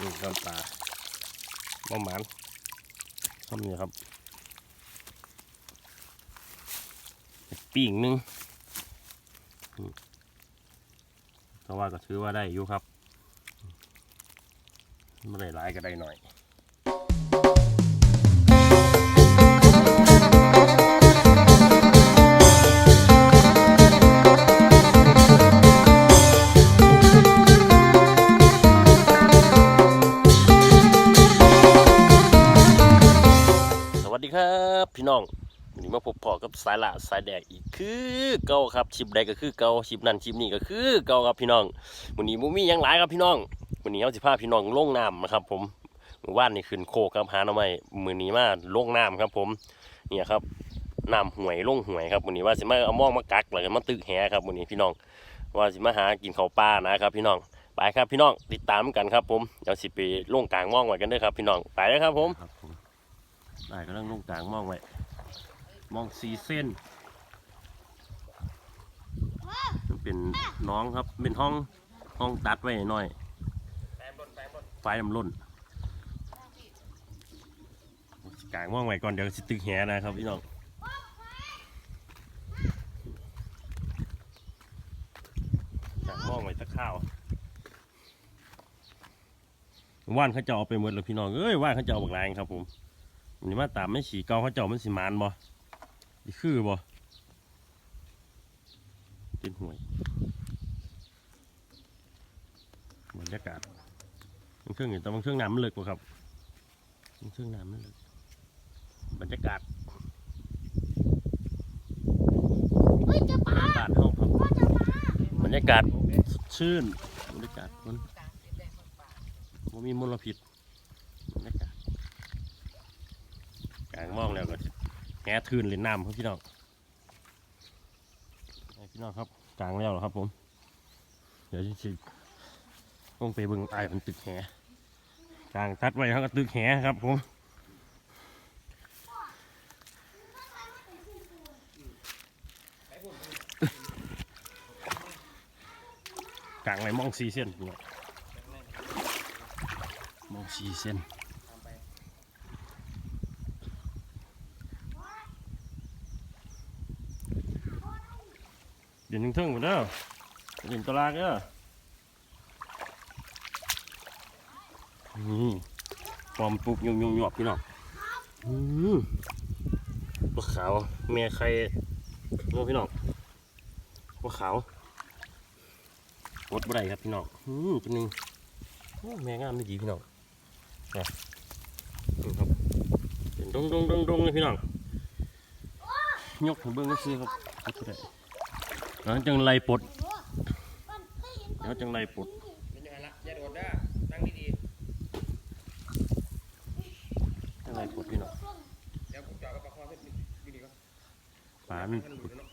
นี่ต้นปลาบ่หมานทำนี่ครับปีกนึงแต่ว่าก็ถือว่าได้อยู่ครับไม่ได้หลายก็ได้หน่อย ครับพี่น้องวันนี้มาพบพอกับสายละสายแดกอีกคือเก่าครับชิปใดก็คือเก่าชิปนั้นชิปนี้ก็คือเก่าครับพี่น้องวันนี้มุมีหยังหลายครับพี่น้องวันนี้เอาสิพาพี่น้องลงน้ำนะครับ ผมมือว่านนี่ขึ้นโคกครับหาหน่อไม้มือนี้มาลงน้ำครับ ผมเนี่ยครับน้ำห่วยลงห่วยครับวันนี้ว่าสิมาเอามองมากักแล้วก็มาตึกแหครับวันนี้พี่น้อง ว่าสิมาหากินข้าวปลานะครับ พี่น้องไปครับพี่น้องติดตามกันครับ ผมเดี๋ยวสิไปลงกลางมองไว้กันด้อครับ พี่น้องไปเลยครับผมครับผม ได้ก็ต้องลงกลางมองไว้ มองสีเส้นมันเป็นน้องครับ เป็นห้องห้องตัดไว้หน่อยไฟมันล่นกลางมองไว้ก่อนเดี๋ยวสิตึกแหนะครับพี่น้องกลางมองไว้ตะข้าวว่านเขาจะเอาไปหมดเลยพี่น้องเอ้ยว่านเขาจะเอาบักแรงครับผม นนี้มาตามไม่ฉีเกาเขาเจ้ามันสิมานบ่ดีคือบ่เป็นห่วยบรรยากาศมันเครื่องอยู่แต่มันเครื่องน้ำมันเลึกกว่าครับมันเครื่องน้ำมันเลึกบรรยากาศเฮ้ยเจะปลาบรรยากาศห้องครับพ่อเจะปลาบรรยากาศสดชื่นบรรยากาศมันมันมีมลพิษบรรยากาศ กลางมองแล้วก็แง่ทื่นเล่นน้ำครับพี่น้องพี่น้องครับกลางแล้วเหรอครับผม เดี๋ยวจะต้องไปเบิ่งไอ้มันตึกแหกลางตัดไว้เขาก็ตึกแหครับผมกลางไว้มองสี่เส้นมองสี่เส้น ยวนึงเทิงหมดเด้อเห็นตลาดเด้อนี่ปอมปลูกยุ่งยุ่งหยอบพี่น้องอืมปลาขาวแม่ไข่โอ้พี่น้องปลาขาวกดบ่ได้ครับพี่น้องอืมตัวหนึงแม่งามไม่ดีพี่น้องนะนี่ครับเป็นดงดงดงดงเลยพี่น้องยกให้เบิ้องก็ซื้อครับกดบ่ได้ แล้วจังไรปลดมันได้ยินแล้วจังไรปลดเป็นยังไงละอย่าโดดเด้อนั่งดีจังไรปลดพี่น้องๆเดี๋ยวผมเจาะกับประคองขึ้นดีดีก็ปลามันท่านหลุดแล้วเนาะ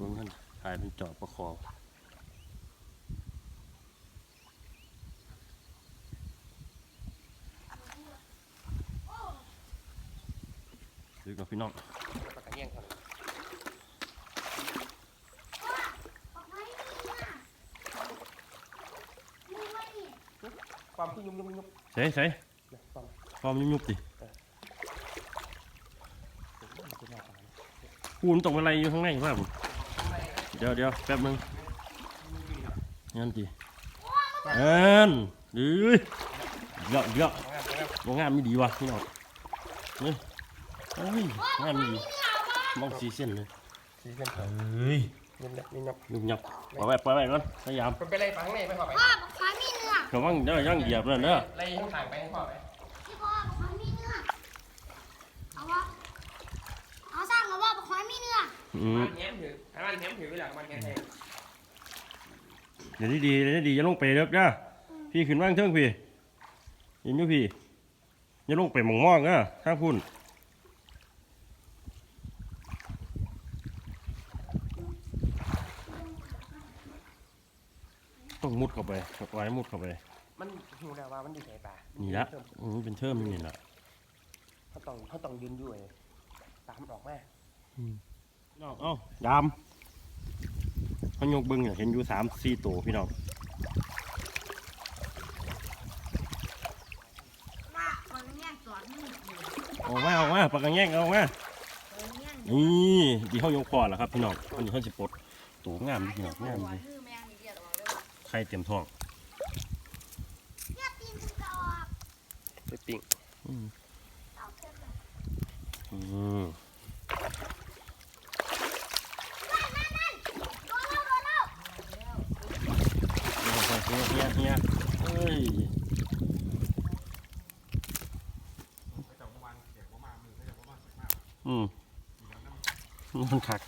ลงท่านถ่ายเป็นจอบประคอซื้อกับพี่น้อง ปากกระเงี้ยง ครับความที่ยุ่มยุ่มยุ่มใส่ใส่นะความพร้อมยุบๆดิปูนตกอะไรอยู่ข้างในครับผมเดี๋ยวเดี๋ยวแป๊บนึงงั้นจีเอ็นดื้อเยอะเยอะของงานของงานว่างามไม่ดีวะพี่น้องนี่เฮ้ยงามไม่ดีมองสีเส้นเลยสีเส้นเฮ้ยยุ่มยับยุ่มยับยุ่งยับปล่อยไว้ปล่อยไว้ก่อนพยายามเป็นไปไล่ฟังไหนไปพ่อไป ระวังเด้อย่างเหยียบเลยเด้อไล่ข้างทางไปให้พ่อไปที่พ่อบอกความมีเนื้อเอาวะเอาสร้างเอาว่าบอกความมีเนื้ออืมมันแง้มถือให้มันแง้มถือไปหลังมันแง้มแทงเดี๋ยวนี้ดีเดี๋ยวนี้ดีอย่าลงไปเด้อจ้าพี่ขึ้นว่างเทิงพี่เห็นอยู่พี่อย่าลงไปหมองมองเด้อข้างพุ่นต้อง มุดเข้าไปไว้มุดเข้าไป มันหูแล้วว่ามันดีใจป่านี่ละอืมเป็นเทิมนี่ละเขาต้องเขาต้องยืนอยู่เลยตามออกมาน้องเอ้าดามเขายกเบึงเนี่ยเห็นอยู่สามสี่ตัวพี่น้องออกมาออกมาปากกระแง่งเอาออกมานี่ดีเขายกคอแล้วครับพี่น้องอันนี้เขาจะปลดตัวงามดีพี่น้องงามดี ไข่เต็มท้องเนี่ยตีนมันจะออกไปปิ้งอืมเอาเพิ่มเลยอืมนั่นนั่นโดนแล้วโดนแล้วเฮียเฮียเฮียเฮ้ยอืมมันคัก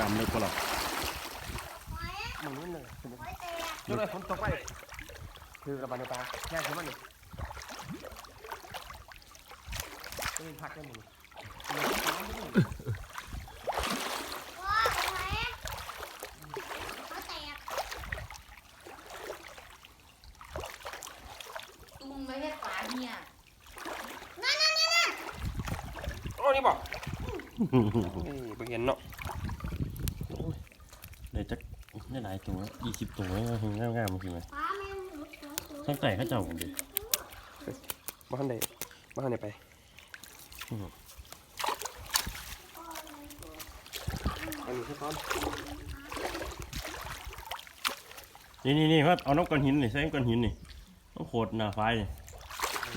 นำเลยก็หรอ หอย มึงนี่เลย ห อยแตกเดี๋ยวเลยฝนตกไปคือระบายในปลาแย่งขึ้นมาหนึ่งจะเป็นพักได้มึงว้าหอยหอยแตกตุ้งไว้ให้ปลาเนี่ยนั่นนั่นนั่นนั่นโอ้นี่บอกนี่เพิ่งเห็นเนาะเดี๋ยวจะ ได้หลายตัวยี่สิบตัวแล้วง่ายง่ายๆมันคือไงปลาแม่งหลุดสองตัวตั้งแต่เข้าเจ้าผมดิบ้านไหนบ้านไหนไปอันนี้คือตอนนี่นี่นี่ครับเอาน้ำก้อนหินนี่ใส่น้ำก้อนหินนี่ต้องโขดหน้าไฟนี่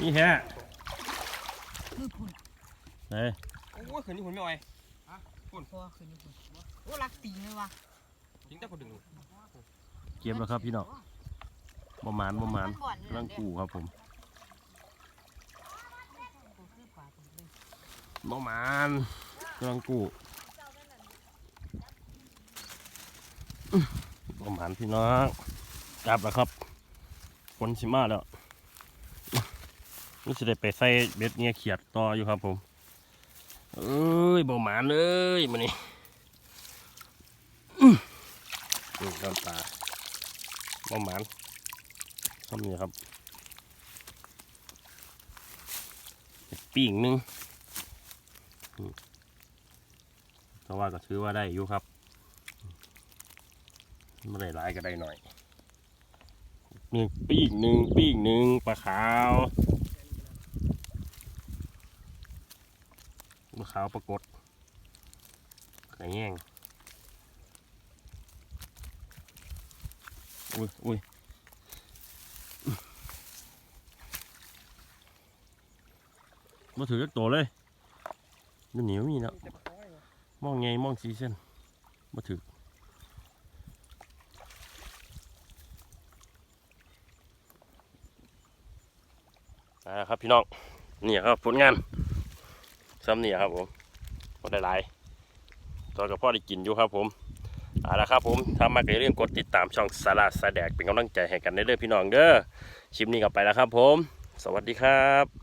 นี่แฮะคือคุณเฮ้ยโอ้ยคืนนี้คุณไม่ไหวพอคือนี่คุณโอ้รักตีนเลยวะ ทิ้งแต่คนดึงเก็บแล้วครับพี่น้องบ่หมานบ่หมานบ่อนกำลังกูครับผมบ่หมานกำลังกูบ่หมานพี่น้องกลับแล้วครับฝนสิมาแล้วนี่จะได้ไปใส่เบ็ดเงี้ยเขียดต่ออยู่ครับผมเอ้ยบ่หมานเลยมันนี่อื้อ นี่ก้อนตาบ่หมานทำนี่ครับปีกหนึงแต่ว่าก็ถือว่าได้อยู่ครับไม่ได้หลายก็ได้หน่อยหนึ่งปีกหนึ่งปีกหนึ่งปลาขาวปลาขาวปรากฏไข่แย่ง อุ้ยอุ้ยมาถือจักตัวเลยมันเหนียวมีแล้วมองไงมองสีเส้นมาถือนะครับพี่น้องนี่ครับผลงานซ้ำนี่ครับผมพอได้หลายตอนกับพ่อได้กินอยู่ครับผม เอาละครับผมทำมาก็อย่าลืมกดติดตามช่องสาราสาแดกเป็นกำลังใจให้กันเด้อพี่น้องเด้อชิมนี้กับไปแล้วครับผม สวัสดีครับ